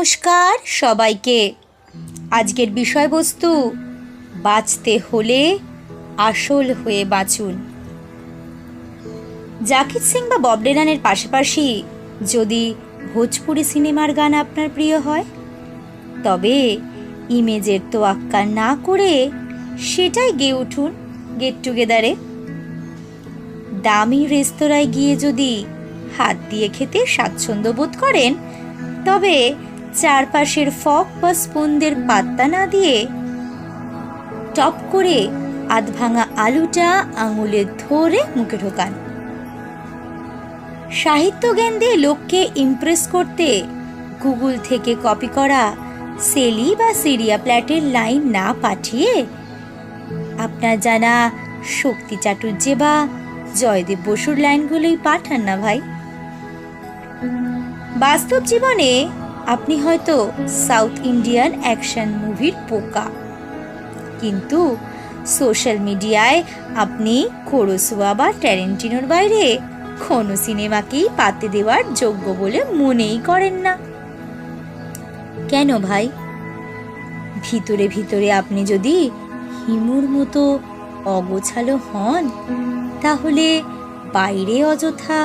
নমস্কার সবাইকে। আজকের বিষয়বস্তু, বাঁচতে হলে আসল হয়ে বাঁচুন। জাকির সিং বা বব ডেলানের পাশাপাশি যদি ভোজপুরি সিনেমার গান আপনার প্রিয় হয়, তবে ইমেজের তোয়াক্কা না করে সেটাই গেয়ে উঠুন গেট টুগেদারে দামি রেস্তোরাঁয় গিয়ে যদি হাত দিয়ে খেতে স্বাচ্ছন্দ্য বোধ করেন, তবে চারপাশের ফক বা স্পুনদের পাত্তা না দিয়ে টপ করে আধ ভাঙা আলুটা আঙুলে ধরে মুখে ঢোকান। সাহিত্য জ্ঞান দিয়ে লোককে ইমপ্রেস করতে গুগল থেকে কপি করা সেলি বা সিরিয়া প্ল্যাটের লাইন না পাঠিয়ে আপনার জানা শক্তি চাটুর্যে বা জয়দেব বসুর লাইনগুলোই পাঠান না ভাই। বাস্তব জীবনে আপনি হয়তো সাউথ ইন্ডিয়ান অ্যাকশন মুভির পোকা। কিন্তু সোশ্যাল মিডিয়ায় আপনি কোরসুয়া বা ট্যারেন্টিনোর বাইরে কোনো সিনেমাকেই পাতে দেওয়ার যোগ্য বলে মনেই করেন না। কেন ভাই? ভিতরে ভিতরে আপনি যদি হিমুর মতো অগোছালো হন, তাহলে বাইরে অযথা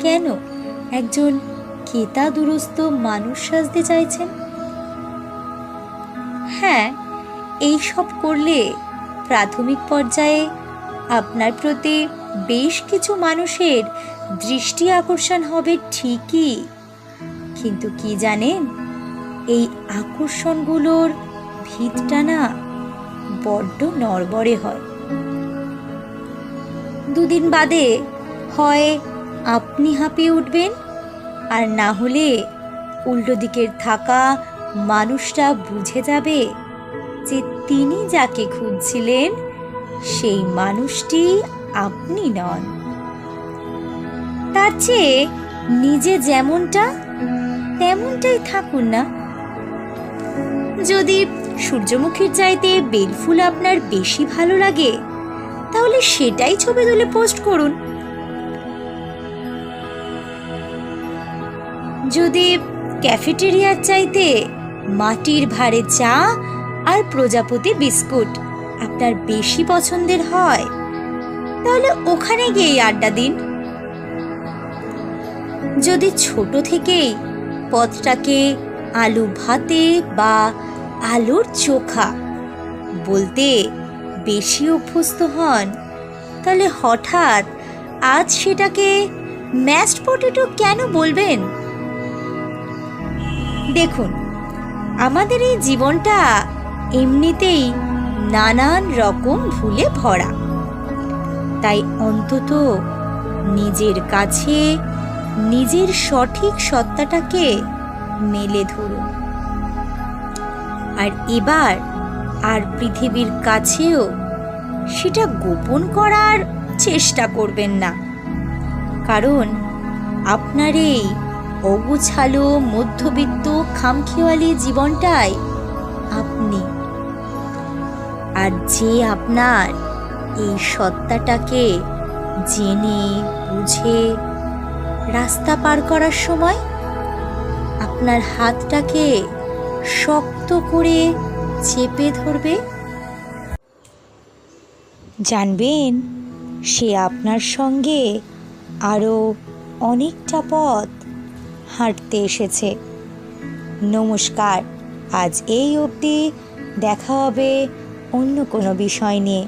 কেন একজন কেতা দুরস্ত মানুষ সাজতে চাইছেন? হ্যাঁ এই সব করলে প্রাথমিক পর্যায়ে আপনার প্রতি বেশ কিছু মানুষের দৃষ্টি আকর্ষণ হবে ঠিকই। কিন্তু কি জানেন, এই আকর্ষণগুলোর ভিতটা না বড্ড নড়বড়ে হয়। দুদিন বাদে হয় আপনি হাঁপিয়ে উঠবেন আর না হলে উল্টো দিকের থাকা মানুষটা বুঝে যাবে যে তিনি যাকে খুঁজছিলেন, সেই মানুষটি আপনি নন। তার চেয়ে নিজে যেমনটা, তেমনটাই থাকুন না। যদি সূর্যমুখীর চাইতে বেলফুল আপনার বেশি ভালো লাগে, তাহলে সেটাই ছবি তুলে পোস্ট করুন। যদি ক্যাফেটেরিয়ার চাইতে মাটির ভারে চা আর প্রজাপতি বিস্কুট আপনার বেশি পছন্দের হয়, তাহলে ওখানে গিয়ে আড্ডা দিন। যদি ছোট থেকেই পথটাকে আলু ভাতে বা আলুর চোখা বলতে বেশি অভ্যস্ত হন, তাহলে হঠাৎ আজ সেটাকে ম্যাশড পটেটো কেন বলবেন? দেখুন, আমাদের এই জীবনটা এমনিতেই নানান রকম ভুলে ভরা। তাই অন্তত নিজের কাছে নিজের সঠিক সত্তাটাকে মেলে ধরুন। আর এবার আর পৃথিবীর কাছেও সেটা গোপন করার চেষ্টা করবেন না। কারণ আপনার এই অগুছালো, মধ্যবিত্ত, খামখেওয়ালি জীবনটাই আপনি। আর যে আপনার এই সত্তাটাকে জেনে, বুঝে রাস্তা পার করার সময় আপনার হাতটাকে শক্ত করে চেপে ধরবে। জানবেন, সে আপনার সঙ্গে আরও অনেকটা পথ হাঁটতে এসেছে। নমস্কার আজ এই অবধি দেখা হবে অন্য কোনো বিষয় নিয়ে।